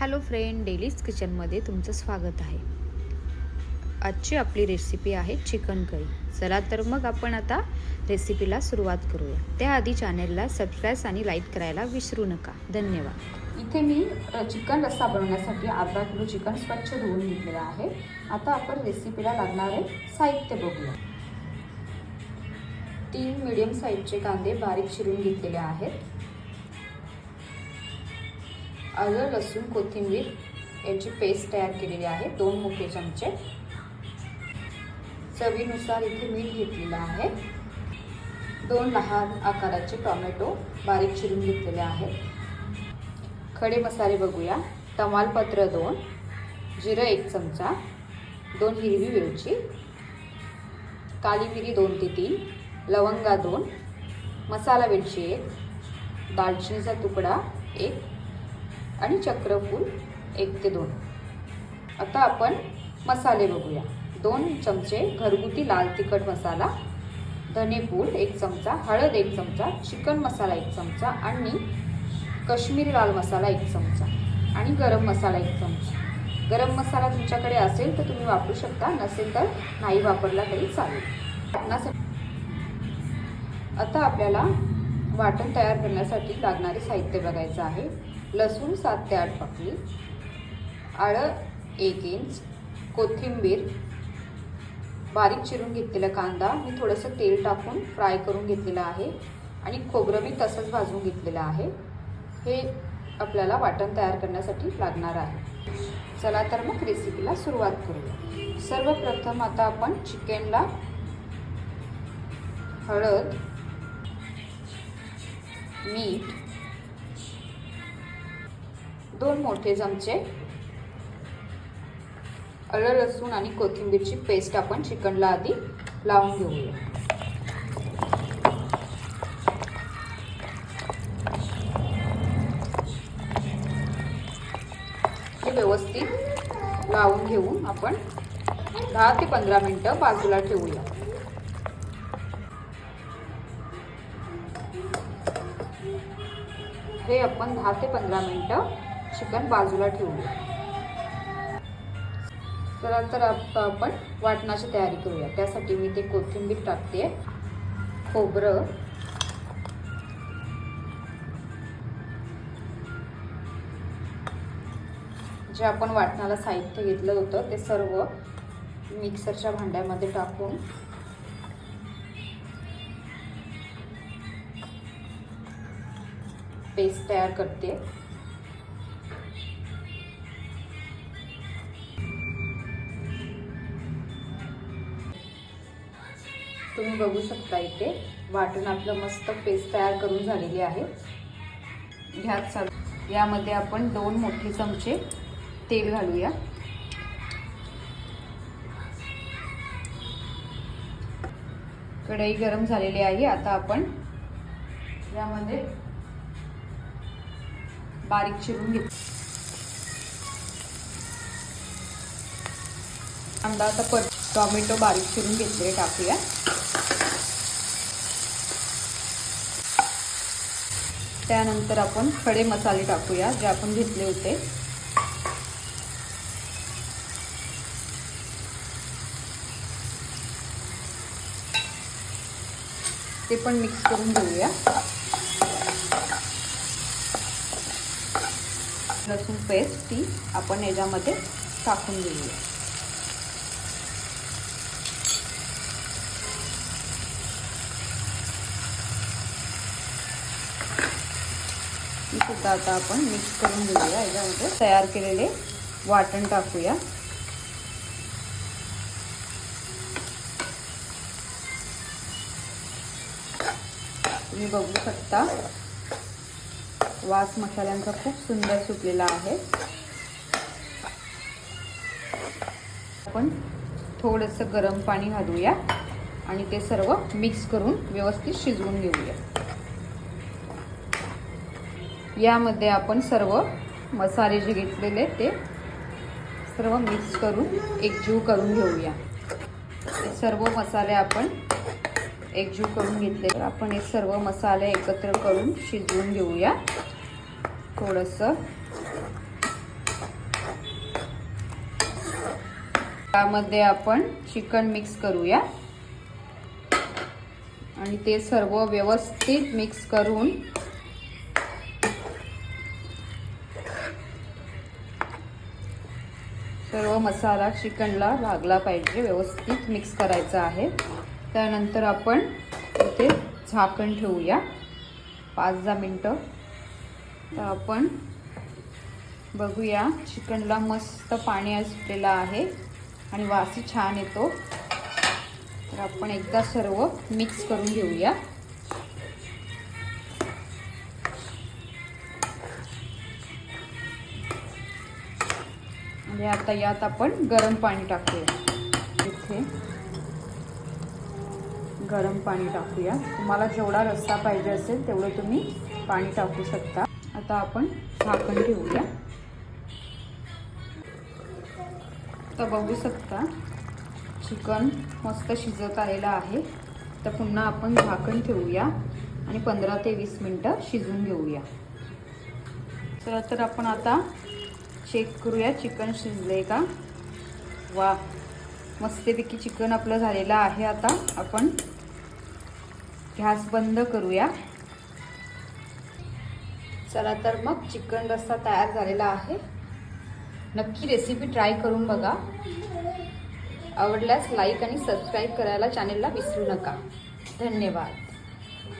Hello friend dailies किचनमध्ये तुमचं स्वागत आहे. आजची आपली रेसिपी आहे चिकन करी. चला तर मग आपण आता रेसिपीला सुरुवात करूया. त्याआधी चॅनेलला सबस्क्राईब आणि लाईक करायला विसरू नका. धन्यवाद. इथे मी चिकन रस्सा बनवण्यासाठी अर्धा किलो चिकन स्वच्छ धुवून घेतलेलं आहे. आता आपण रेसिपीला लागणारे साहित्य बघूया. तीन मिडियम साईजचे कांदे बारीक चिरून घेतलेले आहेत. आलं लसूण कोथिंबीर याची पेस्ट तयार केलेली आहे दोन मोठे चमचे. चवीनुसार इथे मीठ घेतलेलं आहे. दोन लहान आकाराचे टोमॅटो बारीक चिरून घेतलेले आहेत. खडे मसाले बघूया. तमालपत्र दोन जिरं एक चमचा दोन हिरवी मिरची काली मिरी दोन ते तीन लवंगा दोन मसाला वेलची एक दालचिनीचा तुकडा एक आणि चक्रफूल एक ते दोन. आता आपण मसाले बघूया. दोन चमचे घरगुती लाल तिखट मसाला धनेपूड एक चमचा हळद एक चमचा चिकन मसाला एक चमचा आणि कश्मीरी लाल मसाला एक चमचा आणि गरम मसाला एक चमचा. गरम मसाला तुमच्याकडे असेल तर तुम्ही वापरू शकता नसेल तर नाही वापरला तरी चालेल. आता आपल्याला वाटण तयार करण्यासाठी लागणारे साहित्य बघायचं आहे. लसूण सात ते आठ पाकळी आळं एक इंच कोथिंबीर बारीक चिरून घेतलेला कांदा मी थोडंसं तेल टाकून फ्राय करून घेतलेलं आहे आणि खोबरं मी तसंच भाजून घेतलेलं आहे. हे आपल्याला वाटण तयार करण्यासाठी लागणार आहे. चला तर मग रेसिपीला सुरुवात करूया. सर्वप्रथम आता आपण चिकनला हळद मीठ दोन मोठे चमचे आलं लसूण आणि कोथिंबीरची पेस्ट आपण चिकनला आधी लावून घेऊया. हे व्यवस्थित लावून घेऊन आपण दहा ते पंधरा मिनटं बाजूला ठेवूया. हे आपण दहा ते पंधरा मिनटं चिकन बाजूला ठेवूया. चला तर आता आपण वाटणाची तयारी करूया. त्यासाठी मी ते कोथिंबीर टाकते. खोबरं. जे आपण वाटणाला साहित्य घेतलं होतं ते सर्व मिक्सरच्या भांड्यामध्ये टाकून पेस्ट तयार करते. तुम्ही बघू शकता इथे वाटण आपलं मस्त पेस्ट तयार करून झालेली आहे. ह्यात चालू यामध्ये आपण दोन मोठे चमचे तेल घालूया. कढई गरम झालेली आहे. आता आपण यामध्ये बारीक चिरून घेऊ कांदा आता पर टॉमॅटो बारीक चिरून घेतलेले टाकूया. त्यानंतर आपण खडे मसाले टाकूया जे आपण घेतले होते. ते पण मिक्स करून घेऊया. लसूण पेस्ट ती आपण याच्यामध्ये टाकून घेऊया ती सुद्धा आता आपण मिक्स करून घेऊया याच्यामध्ये तयार केलेले वाटण टाकूया. तुम्ही बघू शकता वास मसाल्यांचा खूप सुंदर सुटलेला आहे. आपण थोडंसं गरम पाणी घालूया आणि ते सर्व मिक्स करून व्यवस्थित शिजवून घेऊया. यामध्ये आपण सर्व मसाले जे घेतलेले ते सर्व मिक्स करून एकजीव करून घेऊया. हे सर्व मसाले आपण एकजीव करून घेतले. तर आपण हे सर्व मसाले एकत्र करून शिजवून घेऊया. थोडंसं. त्यामध्ये आपण चिकन मिक्स करूया. आणि ते सर्व व्यवस्थित मिक्स करून सर्व मसाला चिकनला लागला पाहिजे व्यवस्थित मिक्स करायचा आहे. त्यानंतर आपण इथे झाकण ठेवूया. पाच दहा मिनटं. तर आपण बघूया. चिकनला मस्त पाणी असलेलं आहे आणि वासी छान येतो. तर आपण एकदा सर्व मिक्स करून घेऊया. आणि आता यात आपण गरम पाणी टाकूया. इथे गरम पाणी टाकूया. तुम्हाला जेवढा रस्सा पाहिजे असेल तेवढं तुम्ही पाणी टाकू शकता. आता आपण झाकण ठेवूया. तर बघू शकता चिकन मस्त शिजत आलेलं आहे. तर पुन्हा आपण झाकण ठेवूया आणि पंधरा ते वीस मिनटं शिजून घेऊया. चला तर आपण आता चेक करूया चिकन शिजले का? वा मस्तपैकी चिकन आपलं झालेलं आहे. आता आपण गॅस बंद करूया. चला तर मग चिकन रस्सा तयार झालेला आहे. नक्की रेसिपी ट्राय करून बघा. आवडल्यास लाईक आणि सबस्क्राईब करायला चॅनेलला विसरू नका. धन्यवाद.